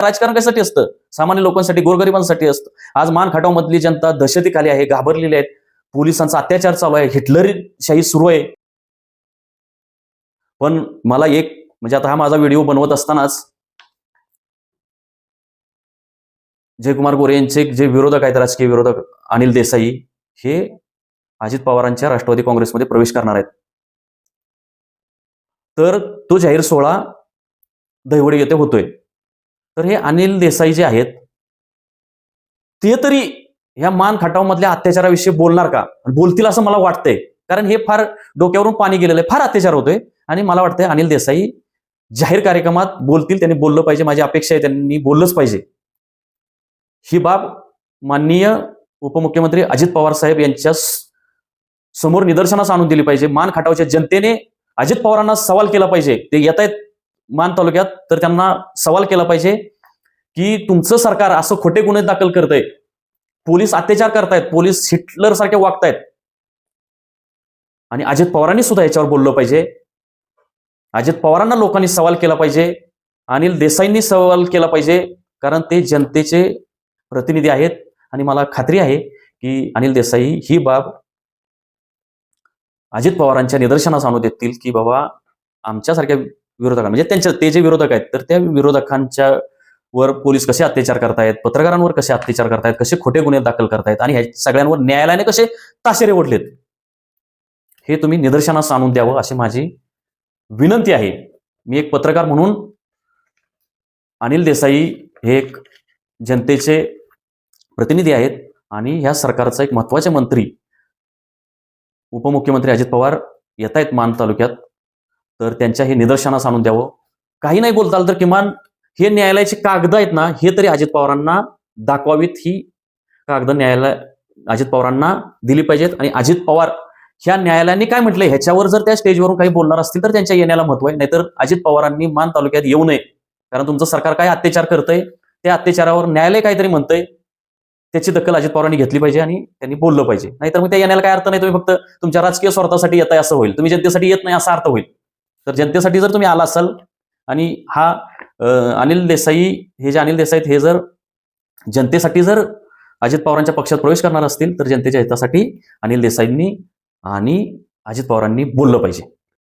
राजकारण कशासाठी असतं? सामान्य लोकांसाठी गोरगरिबांसाठी असतं. आज मान मधली जनता दहशतीखाली आहे घाबरलेली आहेत. पोलिसांचा अत्याचार चालू आहे हिटलरशाही सुरू आहे. पण मला एक म्हणजे आता हा माझा व्हिडिओ बनवत असतानाच जयकुमार गोरे यांचे जे विरोधक आहेत राजकीय विरोधक अनिल देसाई हे अजित पवारांच्या राष्ट्रवादी काँग्रेसमध्ये प्रवेश करणार आहेत. तर तो जाहीर सोहळा दहिवडी येथे होतोय. तर हे अनिल देसाई जे आहेत ते तरी ह्या मान खटावमधल्या अत्याचाराविषयी बोलणार का? बोलतील असं मला वाटतंय. कारण हे फार डोक्यावरून पाणी गेलेलं आहे. फार अत्याचार होतोय. आणि मला वाटतंय अनिल देसाई जाहीर कार्यक्रमात बोलतील त्यांनी बोललं पाहिजे. माझी अपेक्षा आहे त्यांनी बोललंच पाहिजे. ही बाब माननीय उपमुख्यमंत्री अजित पवार साहेब यांच्या समोर निदर्शनास आणून दिली पाहिजे. मान खटावच्या जनतेने अजित पवारांना सवाल केला पाहिजे. ते येत आहेत मान तालुक्यात तर त्यांना सवाल केला पाहिजे. की तुमचं सरकार असं खोटे गुन्हे दाखल करतंय. पोलीस अत्याचार करतायत पोलीस हिटलर सारखे वागतायत. आणि अजित पवारांनी सुद्धा याच्यावर बोललं पाहिजे. अजित पवारांना लोकांनी सवाल केला पाहिजे. अनिल देसाईंनी सवाल केला पाहिजे. कारण ते जनतेचे प्रतिनिधी आहेत. आणि मला खात्री आहे की अनिल देसाई ही बाब अजित पवारांच्या निदर्शनास आणू देतील की बाबा आमच्यासारख्या विरोधकांना म्हणजे त्यांच्या ते जे विरोधक आहेत तर त्या विरोधकांच्या वर पोलीस कसे अत्याचार करतायत पत्रकारांवर कसे अत्याचार करतायत कसे खोटे गुन्हे दाखल करतायत आणि ह्या सगळ्यांवर न्यायालयाने कसे ताशेरे ओढलेत? हे तुम्ही निदर्शनास आणून द्यावं अशी माझी विनंती आहे. मी एक पत्रकार म्हणून अनिल देसाई हे एक जनतेचे प्रतिनिधी आहेत आणि ह्या सरकारचा एक महत्त्वाचे मंत्री उपमुख्यमंत्री अजित पवार येत आहेत मान तालुक्यात. तर त्यांच्या हे निदर्शनास आणून द्यावं. काही नाही बोलताल तर किमान हे न्यायालयाचे कागद आहेत ना हे तरी अजित पवारांना दाखवावीत. ही कागद न्यायालय अजित पवारांना दिली पाहिजेत. आणि अजित पवार ह्या न्यायालयाने काय म्हटलंय? ह्याच्यावर जर त्या स्टेजवरून काही बोलणार असतील तर त्यांच्या येण्याला महत्त्व आहे. नाहीतर अजित पवारांनी मान तालुक्यात येऊ नये. कारण तुमचं सरकार काय अत्याचार करतंय? त्या अत्याचारावर न्यायालय काहीतरी म्हणतंय. त्याची दखल अजित पवारांनी घेतली पाहिजे आणि त्यांनी बोललं पाहिजे. नाहीतर मग त्या येण्याला काय अर्थ नाही? तुम्ही फक्त तुमच्या राजकीय स्वार्थासाठी येत आहे असं होईल. तुम्ही जनतेसाठी येत नाही असा अर्थ होईल. तर जनतेसाठी जर तुम्ही आला असाल आणि हा अनिल देसाई हे जे अनिल देसाई आहेत हे जर जनतेसाठी जर अजित पवारांच्या पक्षात प्रवेश करणार असतील तर जनतेच्या हितासाठी अनिल देसाईंनी आणि अजित पवारांनी बोललं पाहिजे.